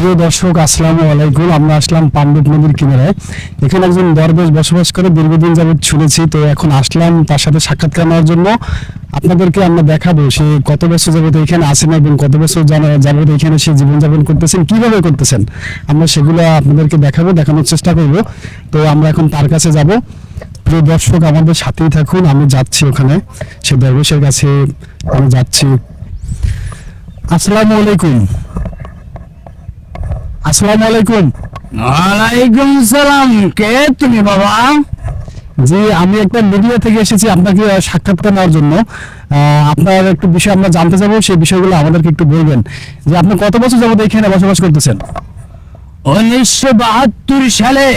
প্রিয় দর্শক, আসসালামু আলাইকুম। আমরা আসলাম পাণ্ডব নদীর কিনারায় এখানে একজন দরবেশ বসবাস করে, দীর্ঘদিন যাবত শুনেছি, তো এখন আসলাম তার সাথে সাক্ষাৎকার নেওয়ার জন্য। আপনাদেরকে আমরা দেখাবো সে কত বছর যাবত এখানে আছেন এবং কত বছর যাবত এখানে সে জীবনযাপন করতেছেন, কীভাবে করতেছেন? আমরা সেগুলো আপনাদেরকে দেখাবো, দেখানোর চেষ্টা করব। তো আমরা এখন তার কাছে যাব। প্রিয় দর্শক, আমাদের সাথেই থাকুন, আমি যাচ্ছি ওখানে। সে দরবেশের কাছে, আমি যাচ্ছি। আসসালামু আলাইকুম। আসসালামু আলাইকুম। ওয়ালাইকুম সালাম। কে তুমি বাবা? জি আমি একটা মিডিয়া থেকে এসেছি আপনাকে সাক্ষাৎকার নেওয়ার জন্য। আপনার একটু বিষয় আমরা জানতে চাবো সেই বিষয়গুলো আমাদেরকে একটু বলবেন। যে আপনি কত বছর যাবত এখানে বসবাস করতেছেন? উনিশশো বাহাত্তর সালে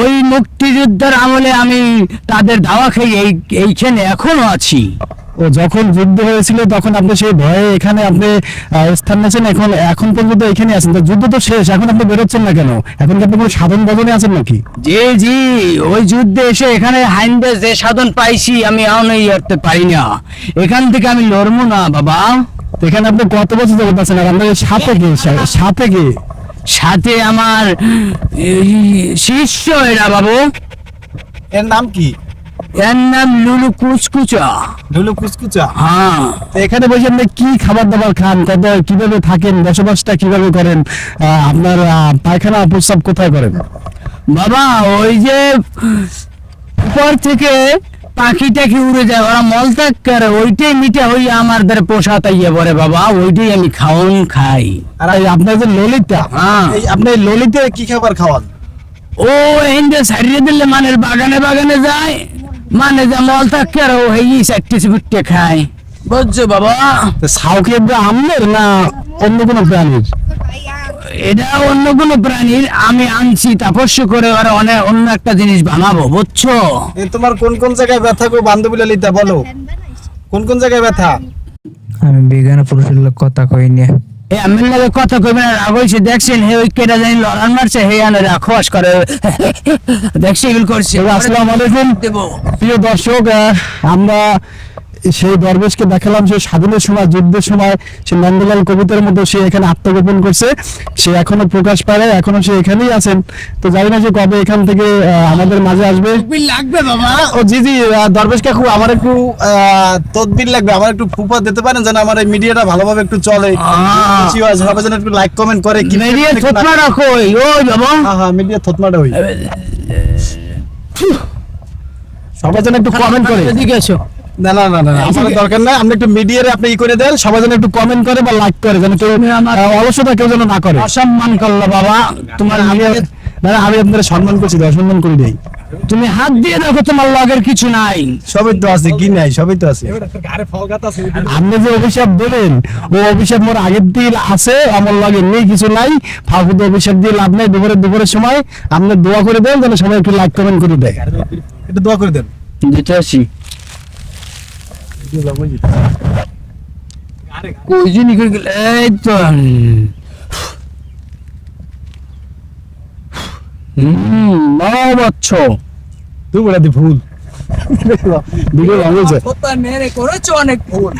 ওই মুক্তিযুদ্ধের আমলে আমি তাদের ধাওয়া খেয়ে এই এইখানে এখনও আছি। ও যখন যুদ্ধ হয়েছিল তখন আপনি সেই ভয়ে এখানে আপনি স্থান নিয়েছেন এখন এখন পর্যন্ত এখানে আছেন। তো যুদ্ধ তো শেষ এখন আপনি বেরোচ্ছেন না কেন? এখন কি আপনি কোনো সাধারণ ভজনে আছেন নাকি? জি জি ওই যুদ্ধে এসে এখানে হাইন্দে যে সাধন পাইছি আমি এখনই করতে পারি না। এখান থেকে আমি লড়বো না বাবা। এখানে আপনি কত বছর যাবত আছেন? আর আপনার সাথে কি? সাথে কি? সাথে আমার শিষ্য এরা বাবু। এর নাম কি? এর নাম লুলু কুচকুচা। ঢুলু কুচকুচা? হ্যাঁ। এখানে বসে আপনি কি খাবার দাবার খান? কত কীভাবে থাকেন? বসবাসটা কীভাবে করেন? আপনার পায়খানা প্রস্রাব কোথায় করেন? বাবা ওই যে উপর থেকে পাখি টাকি উড়ে যায়? ওরা মল ত্যাগ করে ওইটাই মিটে হই আমার দ্বারা পোষাত ইয়ে পরে বাবা ওইটাই আমি খাওন খাই। আর আপনার যে ললিতা হ্যাঁ। আপনি ললিতে কি খাবার খাওয়ান? ও এন্ডে সারিয়ে দিলে মানের বাগানে বাগানে যায়। মানে যে মল ত্যাগ করে ও এই চারটে চিপুটে খায়। বুঝছ বাবা? তো সাউকে আমনের না অন্য কোনো প্রাণীর? এটা অন্য কোনো প্রাণীর আমি আনছি তাপস্য করে আর অনেক অন্য একটা জিনিস বানাবো বুঝছ? এ তোমার কোন কোন জায়গায় ব্যথা গো বান্ধবী ললিতা বলো। কোন কোন জায়গায় ব্যথা? আমি বিজ্ঞান পুরুষের লোক কথা কইনি। এ আমির লাগে কথা কইবেন আর আগইছে দেখছেন হে ওই কেটা জানি লড়ান মারছে হে আনে রাখোয়াস করে। দেখছি এগুলো করছে। আসসালামু আলাইকুম। প্রিয় দর্শক আমরা সেই দরবেশকে দেখালাম সে স্বাধীনের সময় যুদ্ধের সময় সে নন্দলাল কবিতার মধ্যে সে এখানে আত্মগোপন করছে। সে এখনও প্রকাশ পায় এখনও সে এখানেই আছেন। তো জানি না যে কবে এখান থেকে আমাদের মাঝে আসবে। লাগবে বাবা। ও জি জি দরবেশ কাকু আমার একটু তদবির লাগবে। আমার একটু ফুপা দিতে পারেন যেন আমার এই মিডিয়াটা ভালোভাবে একটু চলে। সবাই যেন একটু লাইক কমেন্ট করে। কি মেরিয়ে থোতমা রাখো ওই বাবা। হ্যাঁ হ্যাঁ মিডিয়া থতমাটা হই সবাই যেন একটু কমেন্ট করে। এদিকে এসো। না না না না দরকার নাই। আপনি একটু মিডিয়ারে আপনি ই করে দেন সবাই যেন একটু কমেন্ট করে বা লাইক করে যেন কেউ অলসতা কেউ যেন না করে। অসম্মান করল বাবা। তোমার আমি না আমি আপনার সম্মান করছি করি দেই। তুমি হাত দিয়ে দেখো তোমার লগের কিছু নাই। সবই তো আছে কি নাই সবই তো আছে। আপনি যে অভিশাপ দেবেন ও অভিশাপ মোর আগের দিন আছে আমার লাগে নেই কিছু নাই। ফাঁকুতে অভিশাপ দিয়ে লাভ নাই দুপুরে দুপুরের সময় আপনি দোয়া করে দেন যেন সবাই একটু লাইক কমেন্ট করে দেয়। একটু দোয়া করে দেন। দিতে আসি। কই জিনি কই গেল এই তো হুম বাবা বাচ্চ। তুই বলে দি ভুল মেরে করেছ অনেক ভুল